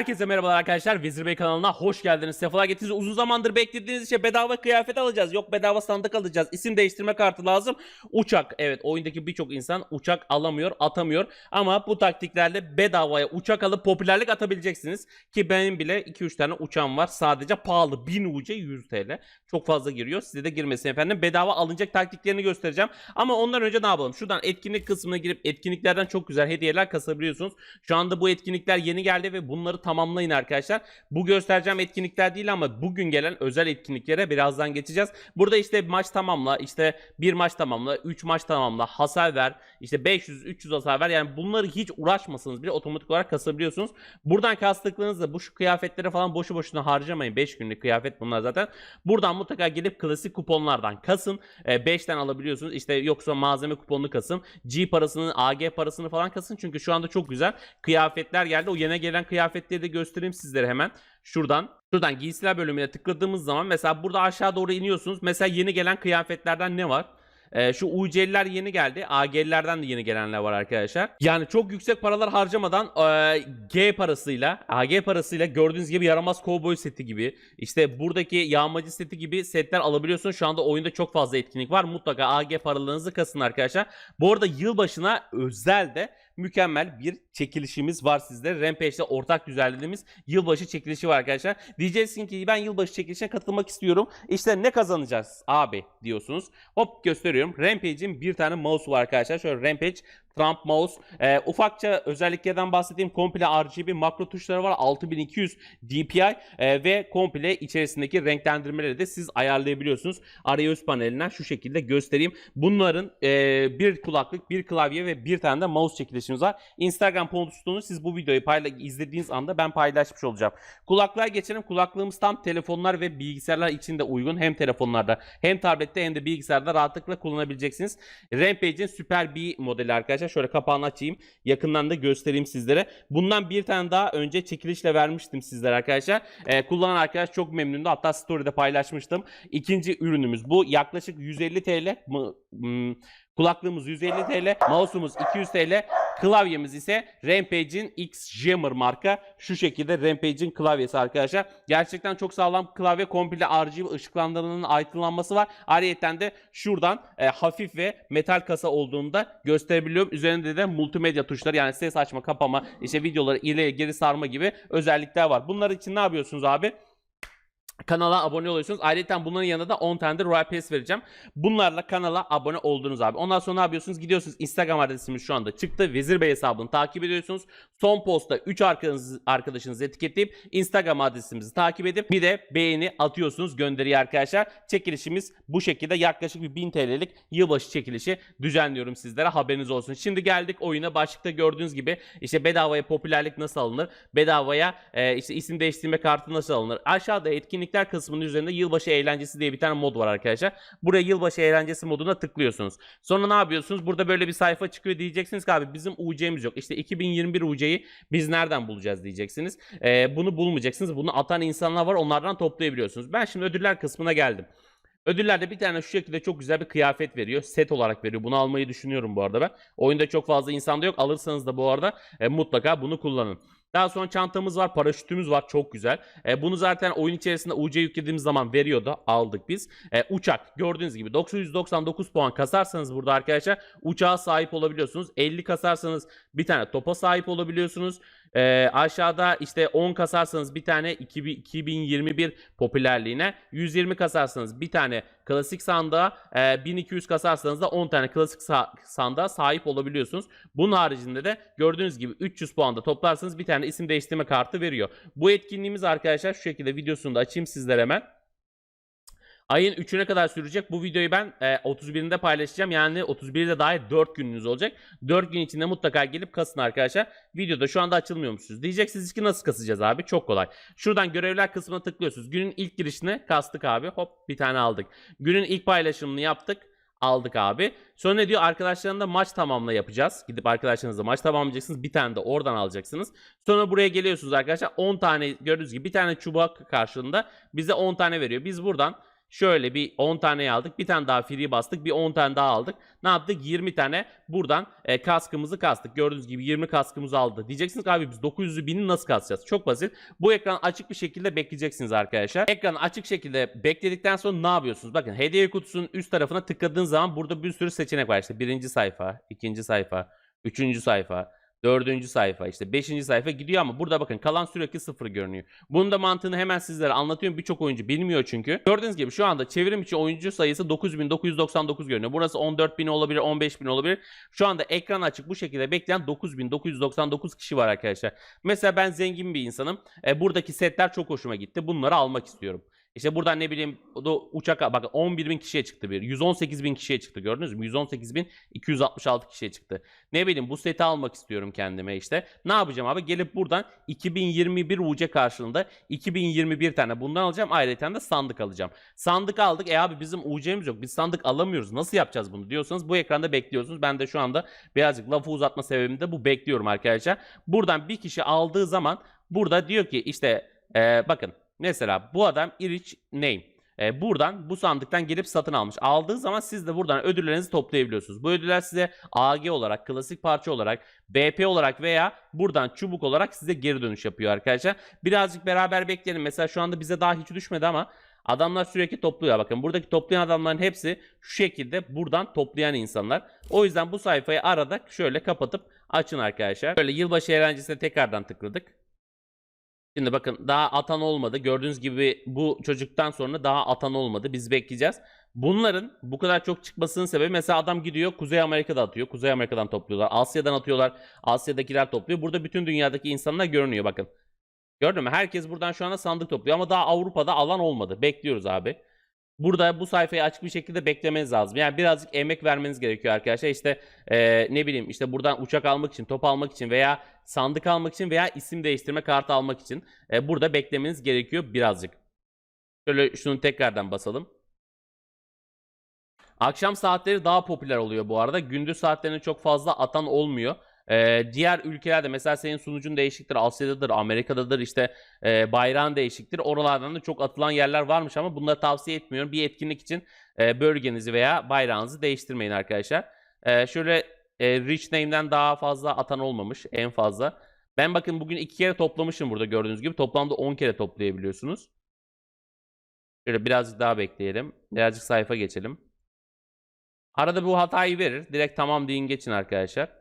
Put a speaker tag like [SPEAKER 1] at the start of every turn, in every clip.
[SPEAKER 1] Herkese merhabalar arkadaşlar. Vezir Bey kanalına hoş geldiniz. Sefalar getirdiniz. Uzun zamandır beklediğiniz için bedava kıyafet alacağız. Yok bedava sandık alacağız. İsim değiştirme kartı lazım. Uçak. Evet oyundaki birçok insan uçak alamıyor, atamıyor. Ama bu taktiklerle bedavaya uçak alıp popülerlik atabileceksiniz. Ki benim bile 2-3 tane uçağım var. Sadece pahalı. 1000 UC 100 TL. Çok fazla giriyor. Size de girmesin efendim. Bedava alınacak taktiklerini göstereceğim. Ama ondan önce ne yapalım? Şuradan etkinlik kısmına girip etkinliklerden çok güzel hediyeler kasabiliyorsunuz. Şu anda bu etkinlikler yeni geldi ve bunları tamamlayın arkadaşlar. Bu göstereceğim etkinlikler değil ama bugün gelen özel etkinliklere birazdan geçeceğiz. Burada işte maç tamamla, işte bir maç tamamla, 3 maç tamamla, hasar ver, işte 500-300 hasar ver. Yani bunları hiç uğraşmasanız bile otomatik olarak kasabiliyorsunuz. Buradan kastıklarınızda bu şu kıyafetlere falan boşu boşuna harcamayın. 5 günlük kıyafet bunlar zaten. Buradan mutlaka gelip klasik kuponlardan kasın. 5'ten alabiliyorsunuz. İşte yoksa malzeme kuponunu kasın. G parasını, AG parasını falan kasın. Çünkü şu anda çok güzel kıyafetler geldi. O yeni gelen kıyafetleri de göstereyim sizlere hemen. Şuradan Şuradan giysiler bölümüne tıkladığımız zaman mesela burada aşağı doğru iniyorsunuz. Mesela yeni gelen kıyafetlerden ne var? Ee, şu UC'liler yeni geldi. AG'lilerden de yeni gelenler var arkadaşlar. Yani çok yüksek paralar harcamadan e, G parasıyla, AG parasıyla gördüğünüz gibi yaramaz kovboy seti gibi, işte buradaki yağmacı seti gibi setler alabiliyorsunuz. Şu anda oyunda çok fazla etkinlik var. Mutlaka AG paralarınızı kasın arkadaşlar. Bu arada yılbaşına özel de mükemmel bir çekilişimiz var sizde. Rampage'de ortak düzenlediğimiz yılbaşı çekilişi var arkadaşlar. Diyeceksiniz ki ben yılbaşı çekilişine katılmak istiyorum. İşte ne kazanacağız abi diyorsunuz. Hop gösteriyorum. Rampage'in bir tane mouse var arkadaşlar. Şöyle Rampage Trump mouse. Ee, ufakça özelliklerden bahsedeyim. Komple RGB makro tuşları var. 6200 DPI e, ve komple içerisindeki renklendirmeleri de siz ayarlayabiliyorsunuz. Arayüz panelinden şu şekilde göstereyim. Bunların e, bir kulaklık, bir klavye ve bir tane de mouse çekilişimiz var. Instagram postunu siz bu videoyu payla izlediğiniz anda ben paylaşmış olacağım. Kulaklığa geçelim. Kulaklığımız tam telefonlar ve bilgisayarlar için de uygun. Hem telefonlarda hem tablette hem de bilgisayarda rahatlıkla kullanabileceksiniz. Rampage'in Super B modeli arkadaşlar. Şöyle kapağını açayım. Yakından da göstereyim sizlere. Bundan bir tane daha önce çekilişle vermiştim sizlere arkadaşlar. Ee, kullanan arkadaş çok memnundu. Hatta story'de paylaşmıştım. İkinci ürünümüz bu. Yaklaşık 150 TL? Hmm, Kulaklığımız 150 TL, mouse'umuz 200 TL, klavyemiz ise Rampage'in X Jammer marka. Şu şekilde Rampage'in klavyesi arkadaşlar. Gerçekten çok sağlam klavye komple RGB ışıklandırmanın aydınlanması var. Ayrıca de şuradan e, hafif ve metal kasa olduğunu da gösterebiliyorum. Üzerinde de multimedya tuşları yani ses açma, kapama, işte videoları ileri geri sarma gibi özellikler var. Bunlar için ne yapıyorsunuz abi? Kanala abone oluyorsunuz. Ayrıca bunların yanında da 10 tane de Royal Pass vereceğim. Bunlarla kanala abone oldunuz abi. Ondan sonra ne yapıyorsunuz? Gidiyorsunuz Instagram adresimiz şu anda çıktı. Vezir Bey hesabını takip ediyorsunuz. Son postta 3 arkadaşınızı, arkadaşınızı etiketleyip Instagram adresimizi takip edip bir de beğeni atıyorsunuz gönderiyi arkadaşlar. Çekilişimiz bu şekilde yaklaşık bir 1000 TL'lik yılbaşı çekilişi düzenliyorum sizlere. Haberiniz olsun. Şimdi geldik oyuna. Başlıkta gördüğünüz gibi işte bedavaya popülerlik nasıl alınır? Bedavaya e, işte isim değiştirme kartı nasıl alınır? Aşağıda etkinlik etkinlikler kısmının üzerinde yılbaşı eğlencesi diye bir tane mod var arkadaşlar. Buraya yılbaşı eğlencesi moduna tıklıyorsunuz. Sonra ne yapıyorsunuz? Burada böyle bir sayfa çıkıyor diyeceksiniz ki abi bizim UC'miz yok. İşte 2021 UC'yi biz nereden bulacağız diyeceksiniz. Ee, bunu bulmayacaksınız. Bunu atan insanlar var onlardan toplayabiliyorsunuz. Ben şimdi ödüller kısmına geldim. Ödüllerde bir tane şu şekilde çok güzel bir kıyafet veriyor. Set olarak veriyor. Bunu almayı düşünüyorum bu arada ben. Oyunda çok fazla insanda yok. Alırsanız da bu arada e, mutlaka bunu kullanın. Daha sonra çantamız var, paraşütümüz var. Çok güzel. E, bunu zaten oyun içerisinde UC yüklediğimiz zaman veriyordu. Aldık biz. E, uçak gördüğünüz gibi 999 puan kasarsanız burada arkadaşlar uçağa sahip olabiliyorsunuz. 50 kasarsanız bir tane topa sahip olabiliyorsunuz. E, aşağıda işte 10 kasarsanız bir tane 2021 popülerliğine 120 kasarsanız bir tane klasik sandığa e, 1200 kasarsanız da 10 tane klasik sa- sandığa sahip olabiliyorsunuz. Bunun haricinde de gördüğünüz gibi 300 puanda toplarsanız bir tane isim değiştirme kartı veriyor. Bu etkinliğimiz arkadaşlar şu şekilde videosunu da açayım sizlere hemen. Ayın 3'üne kadar sürecek. Bu videoyu ben e, 31'inde paylaşacağım. Yani 31'de dair 4 gününüz olacak. 4 gün içinde mutlaka gelip kasın arkadaşlar. Videoda şu anda açılmıyormuşsunuz. Diyeceksiniz ki nasıl kasacağız abi? Çok kolay. Şuradan görevler kısmına tıklıyorsunuz. Günün ilk girişine kastık abi. Hop bir tane aldık. Günün ilk paylaşımını yaptık aldık abi. Sonra ne diyor? Arkadaşlarında maç tamamla yapacağız. Gidip arkadaşlarınızla maç tamamlayacaksınız. Bir tane de oradan alacaksınız. Sonra buraya geliyorsunuz arkadaşlar. 10 tane gördüğünüz gibi bir tane çubuk karşılığında bize 10 tane veriyor. Biz buradan Şöyle bir 10 tane aldık. Bir tane daha free bastık. Bir 10 tane daha aldık. Ne yaptık? 20 tane buradan e, kaskımızı kastık. Gördüğünüz gibi 20 kaskımızı aldı. Diyeceksiniz ki abi biz 900'ü 1000'i nasıl kasacağız? Çok basit. Bu ekran açık bir şekilde bekleyeceksiniz arkadaşlar. Ekran açık şekilde bekledikten sonra ne yapıyorsunuz? Bakın hediye kutusunun üst tarafına tıkladığın zaman burada bir sürü seçenek var. İşte birinci sayfa, ikinci sayfa, üçüncü sayfa, dördüncü sayfa, işte beşinci sayfa gidiyor ama burada bakın kalan sürekli sıfır görünüyor. Bunun da mantığını hemen sizlere anlatıyorum. Birçok oyuncu bilmiyor çünkü. Gördüğünüz gibi şu anda çevrim içi oyuncu sayısı 9999 görünüyor. Burası 14000 olabilir, 15000 olabilir. Şu anda ekran açık bu şekilde bekleyen 9999 kişi var arkadaşlar. Mesela ben zengin bir insanım. E, buradaki setler çok hoşuma gitti. Bunları almak istiyorum. İşte buradan ne bileyim o uçak bak 11 bin kişiye çıktı bir. 118 bin kişiye çıktı gördünüz mü? 118 bin 266 kişiye çıktı. Ne bileyim bu seti almak istiyorum kendime işte. Ne yapacağım abi? Gelip buradan 2021 UC karşılığında 2021 tane bundan alacağım. Ayrıca de sandık alacağım. Sandık aldık. E abi bizim UC'miz yok. Biz sandık alamıyoruz. Nasıl yapacağız bunu diyorsanız bu ekranda bekliyorsunuz. Ben de şu anda birazcık lafı uzatma sebebim de bu bekliyorum arkadaşlar. Buradan bir kişi aldığı zaman burada diyor ki işte e, bakın Mesela bu adam Irich Name. Ee, buradan bu sandıktan gelip satın almış. Aldığı zaman siz de buradan ödüllerinizi toplayabiliyorsunuz. Bu ödüller size AG olarak, klasik parça olarak, BP olarak veya buradan çubuk olarak size geri dönüş yapıyor arkadaşlar. Birazcık beraber bekleyelim. Mesela şu anda bize daha hiç düşmedi ama adamlar sürekli topluyor. Bakın buradaki toplayan adamların hepsi şu şekilde buradan toplayan insanlar. O yüzden bu sayfayı arada şöyle kapatıp açın arkadaşlar. Böyle yılbaşı eğlencesine tekrardan tıkladık. Şimdi bakın daha atan olmadı. Gördüğünüz gibi bu çocuktan sonra daha atan olmadı. Biz bekleyeceğiz. Bunların bu kadar çok çıkmasının sebebi mesela adam gidiyor Kuzey Amerika'da atıyor. Kuzey Amerika'dan topluyorlar. Asya'dan atıyorlar. Asya'dakiler topluyor. Burada bütün dünyadaki insanlar görünüyor bakın. Gördün mü? Herkes buradan şu anda sandık topluyor ama daha Avrupa'da alan olmadı. Bekliyoruz abi. Burada bu sayfayı açık bir şekilde beklemeniz lazım. Yani birazcık emek vermeniz gerekiyor arkadaşlar. İşte eee, ne bileyim işte buradan uçak almak için, top almak için veya sandık almak için veya isim değiştirme kartı almak için e, burada beklemeniz gerekiyor birazcık. Şöyle şunu tekrardan basalım. Akşam saatleri daha popüler oluyor bu arada. Gündüz saatlerinde çok fazla atan olmuyor. Ee, diğer ülkelerde mesela senin sunucun değişiktir. Asya'dadır, Amerika'dadır işte e, bayrağın değişiktir. Oralardan da çok atılan yerler varmış ama bunları tavsiye etmiyorum. Bir etkinlik için e, bölgenizi veya bayrağınızı değiştirmeyin arkadaşlar. E, şöyle e, Rich Name'den daha fazla atan olmamış en fazla. Ben bakın bugün iki kere toplamışım burada gördüğünüz gibi. Toplamda 10 kere toplayabiliyorsunuz. Şöyle birazcık daha bekleyelim. Birazcık sayfa geçelim. Arada bu hatayı verir. Direkt tamam deyin geçin arkadaşlar.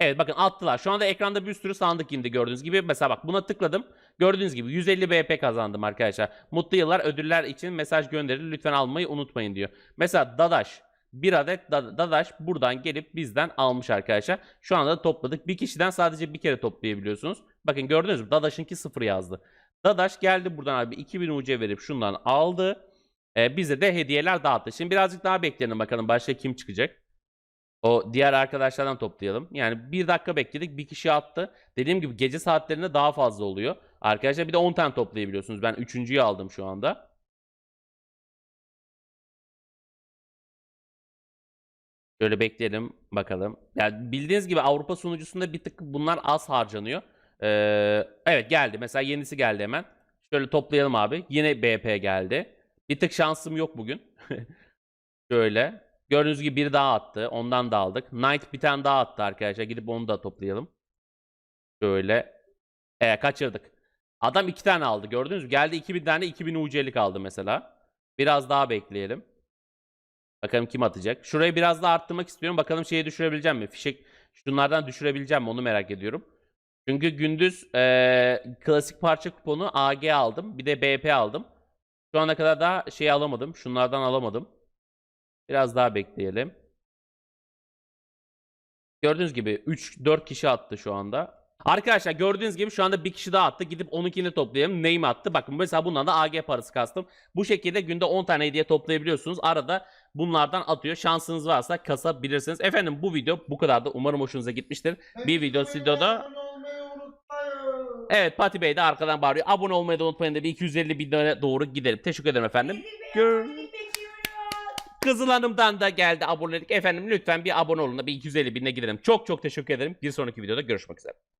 [SPEAKER 1] Evet bakın attılar. Şu anda ekranda bir sürü sandık indi gördüğünüz gibi. Mesela bak buna tıkladım. Gördüğünüz gibi 150 BP kazandım arkadaşlar. Mutlu yıllar ödüller için mesaj gönderir. Lütfen almayı unutmayın diyor. Mesela Dadaş. Bir adet Da- Dadaş buradan gelip bizden almış arkadaşlar. Şu anda da topladık. Bir kişiden sadece bir kere toplayabiliyorsunuz. Bakın gördünüz mü? Dadaş'ınki sıfır yazdı. Dadaş geldi buradan abi 2000 UC verip şundan aldı. Ee, bize de hediyeler dağıttı. Şimdi birazcık daha bekleyelim bakalım başka kim çıkacak. O diğer arkadaşlardan toplayalım. Yani bir dakika bekledik. Bir kişi attı. Dediğim gibi gece saatlerinde daha fazla oluyor. Arkadaşlar bir de 10 tane toplayabiliyorsunuz. Ben üçüncüyü aldım şu anda. Şöyle bekleyelim bakalım. Yani bildiğiniz gibi Avrupa sunucusunda bir tık bunlar az harcanıyor. Ee, evet geldi. Mesela yenisi geldi hemen. Şöyle toplayalım abi. Yine BP geldi. Bir tık şansım yok bugün. Şöyle. Gördüğünüz gibi biri daha attı. Ondan da aldık. Knight bir tane daha attı arkadaşlar. Gidip onu da toplayalım. Şöyle. E kaçırdık. Adam iki tane aldı. Gördünüz mü? Geldi 2000 tane 2000 UC'lik aldı mesela. Biraz daha bekleyelim. Bakalım kim atacak. Şurayı biraz daha arttırmak istiyorum. Bakalım şeye düşürebileceğim mi? Fişek şunlardan düşürebileceğim mi? Onu merak ediyorum. Çünkü gündüz eee, klasik parça kuponu AG aldım. Bir de BP aldım. Şu ana kadar da şey alamadım. Şunlardan alamadım. Biraz daha bekleyelim. Gördüğünüz gibi 3-4 kişi attı şu anda. Arkadaşlar gördüğünüz gibi şu anda bir kişi daha attı. Gidip onunkini toplayalım. Name attı. Bakın mesela bundan da AG parası kastım. Bu şekilde günde 10 tane hediye toplayabiliyorsunuz. Arada bunlardan atıyor. Şansınız varsa kasabilirsiniz. Efendim bu video bu kadar da umarım hoşunuza gitmiştir. Bir video videoda Evet Pati Bey de arkadan bağırıyor. Abone olmayı da unutmayın da bir 250 bine doğru gidelim. Teşekkür ederim efendim. Gör. Kızıl Hanım'dan da geldi abonelik. Efendim lütfen bir abone olun da bir 250 bine gidelim. Çok çok teşekkür ederim. Bir sonraki videoda görüşmek üzere.